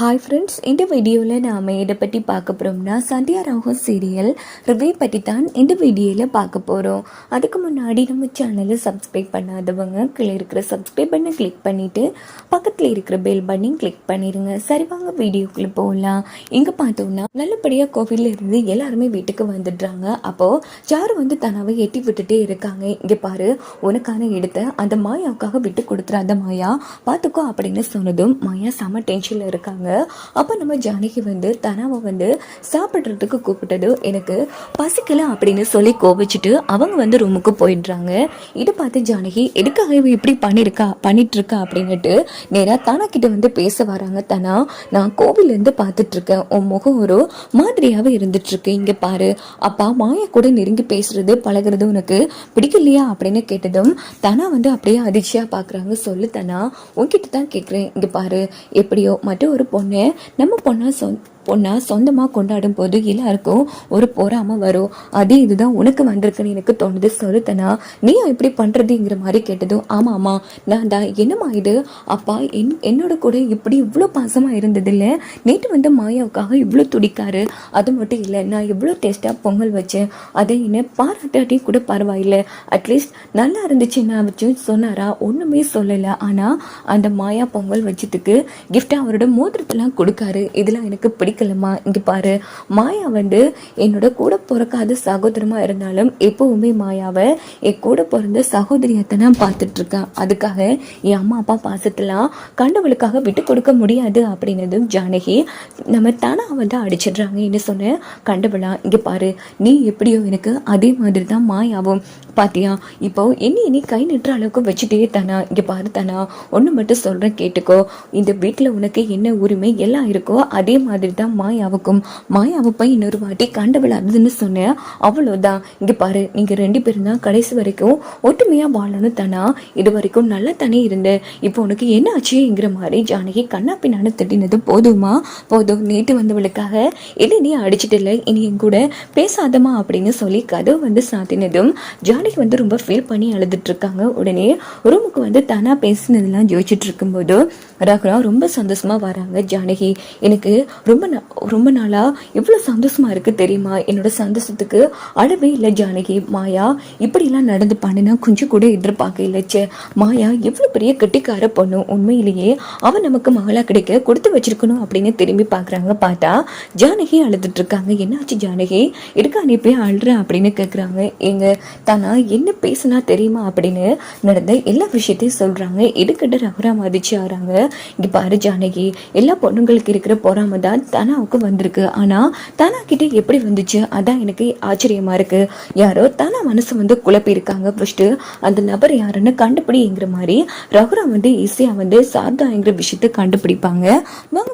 Hi friends இந்த வீடியோவில் நாம் எதை பற்றி பார்க்க போகிறோம்னா சந்தியா ராகம் சீரியல் ரிவ்யூ பற்றி தான் இந்த வீடியோவில் பார்க்க போகிறோம் அதுக்கு முன்னாடி நம்ம சேனலை சப்ஸ்கிரைப் பண்ணாதவங்க கீழே இருக்கிற சப்ஸ்கிரைப் பண்ண கிளிக் பண்ணிவிட்டு பக்கத்தில் இருக்கிற பெல் பட்டன் கிளிக் பண்ணிடுங்க சரி வாங்க வீடியோக்குள்ளே போகலாம் இங்கே பார்த்தோம்னா நல்லபடியாக கோவிலில் இருந்து எல்லாருமே வீட்டுக்கு வந்துடுறாங்க. அப்போது சாரு வந்து தனாவை எட்டி விட்டுட்டே இருக்காங்க. இங்கே பாரு உனக்கான இடத்த அந்த மாயாவுக்காக விட்டு கொடுத்துறாத மாயா. பார்த்துக்கோ அப்படின்னு சொன்னதும் மாயா செம டென்ஷனில் இருக்காங்க. அப்போ நம்ம ஜானகி வந்து தனாவை வந்து சாப்பிட்றதுக்கு கூப்பிட்டது. எனக்கு பசிக்கல அப்படின்னு சொல்லி கோபிச்சுட்டு அவங்க வந்து ரூமுக்கு போயிடுறாங்க. இதை பார்த்து ஜானகி எதுக்காக இப்படி பண்ணியிருக்கா பண்ணிட்டு இருக்கா அப்படின்னுட்டு நேராக தனா கிட்ட வந்து பேச வராங்க தனா. நான் கோவிலேருந்து பார்த்துட்டு இருக்கேன் உன் முகம் ஒரு மாதிரியாகவே இருந்துட்டு இருக்கு இங்க பாரு. அப்பா மாய கூட நெருங்கி பேசுறது பழகிறது உனக்கு பிடிக்கலையா? அப்படின்னு கேட்டதும் தனா வந்து அப்படியே அதிர்ச்சியா பார்க்குறாங்க. சொல்லு தனா. உன்கிட்ட தான் கேட்குறேன் இங்க பாரு. எப்படியோ மற்ற ஒரு பொண்ணு நம்ம பொண்ணா சொந்த பொண்ணை சொந்தமாக கொண்டாடும் போது எல்லாருக்கும் ஒரு பொறாமல் வரும். அதே இதுதான் உனக்கு வந்திருக்குன்னு எனக்கு தோணுது சொல்லுத்தனா நீ இப்படி பண்ணுறதுங்கிற மாதிரி கேட்டதும் ஆமாம் ஆமாம் நான் தான் என்னம்மா இது? அப்பா என் என்னோட கூட இப்படி இவ்வளோ பாசமாக இருந்ததில்ல. நேற்று வந்து மாயாவுக்காக இவ்வளோ துடிக்காரு. அது மட்டும் இல்லை நான் எவ்வளோ டேஸ்ட்டாக பொங்கல் வச்சேன். அதை என்ன பாராட்டாட்டி கூட பரவாயில்லை. அட்லீஸ்ட் நல்லா இருந்துச்சுன்னா வச்சு சொன்னாரா? ஒன்றுமே சொல்லலை. ஆனால் அந்த மாயா பொங்கல் வச்சதுக்கு கிஃப்டாக அவரோட மோதிரத்தெல்லாம் கொடுக்காரு. இதெல்லாம் எனக்கு பிடிக்கும் பிடிக்கலம்மா இங்கே பாரு மாயா வந்து என்னோட கூட பிறக்காத சகோதரமாக இருந்தாலும் எப்போவுமே மாயாவை என் கூட பிறந்த சகோதரியத்தை நான் பார்த்துட்ருக்கேன். அதுக்காக என் அம்மா அப்பா பாசத்தெல்லாம் கண்டவளுக்காக விட்டு கொடுக்க முடியாது அப்படின்னதும் ஜானகி நம்ம தானா வந்து அடிச்சிடுறாங்க. என்ன சொன்னேன் கண்டவளா? இங்கே பாரு நீ எப்படியோ எனக்கு அதே மாதிரி தான் மாயாவும். பாத்தியா? இப்போ என்ன நீ கை நிட்டுற அளவுக்கு வச்சுட்டே தானா. இங்கே பாரு தானா ஒன்று மட்டும் சொல்கிறேன் கேட்டுக்கோ. இந்த வீட்டில் உனக்கு என்ன உரிமை எல்லாம் இருக்கோ அதே மாதிரி தான் மாயாவுக்கும் மாயாவை போய் இன்னொரு வாட்டி கண்டவள் அதுன்னு சொன்னேன். அவ்வளோதான் இங்கே பாரு நீங்கள் ரெண்டு பேரும் தான் கடைசி வரைக்கும் ஒற்றுமையாக வாழணும் தானா? இது வரைக்கும் நல்லா தானே இருந்து. இப்போ உனக்கு என்ன ஆச்சுங்கிற மாதிரி ஜானகி கண்ணா பின்னான்னு திட்டினது போதுமா? போதும். நேற்று வந்தவளுக்காக இல்லை நீ அடிச்சிட்டில்ல இனி என் கூட பேசாதமா அப்படின்னு சொல்லி கதவு வந்து சாத்தினதும் ஜானகி வந்து ரொம்ப ஃபீல் பண்ணி அழுதுட்டு இருக்காங்க. உடனே ரூமுக்கு வந்து தானா பேசினதெல்லாம் யோசிச்சுட்டு இருக்கும்போது ரகுரா ரொம்ப சந்தோஷமா வராங்க ஜானகி. எனக்கு ரொம்ப ரொம்ப நாளாக எவ்வளோ சந்தோஷமா இருக்குது தெரியுமா? என்னோட சந்தோஷத்துக்கு அளவே இல்லை ஜானகி மாயா. இப்படிலாம் நடந்து பண்ணினா கொஞ்சம் கூட எதிர்பார்க்க இல்லைச்சே மாயா எவ்வளோ பெரிய கெட்டிக்கார பொண்ணு. உண்மையிலேயே அவன் நமக்கு மகளாக கிடைக்க கொடுத்து வச்சிருக்கணும் அப்படின்னு திரும்பி பார்க்குறாங்க. பார்த்தா ஜானகி அழுதுட்டு இருக்காங்க. என்னாச்சு ஜானகி? எடுக்க அனுப்பி அழுற அப்படின்னு கேட்குறாங்க எங்க தானா என்ன பேசுனா தெரியுமா அப்படின்னு நடந்த எல்லா விஷயத்தையும் சொல்கிறாங்க எடுக்கிட்ட ரகுரா மதிச்சு ஆறாங்க. இங்கே பாரு ஜானகி எல்லா பொண்ணுங்களுக்கு இருக்கிற பொறாம தான் தனாவுக்கு வந்திருக்கு. ஆனா தனா கிட்ட எப்படி வந்துச்சு? அதான் எனக்கு ஆச்சரியமா இருக்கு. யாரோ தனா மனசு வந்து குழப்பியிருக்காங்க ஃபஸ்ட்டு ஃபர்ஸ்ட் அந்த நபர் யாருன்னு கண்டுபிடிங்கிற மாதிரி ரகுராம் வந்து ஈஸியா வந்து சாரதாங்கிற விஷயத்தை கண்டுபிடிப்பாங்க. வாங்க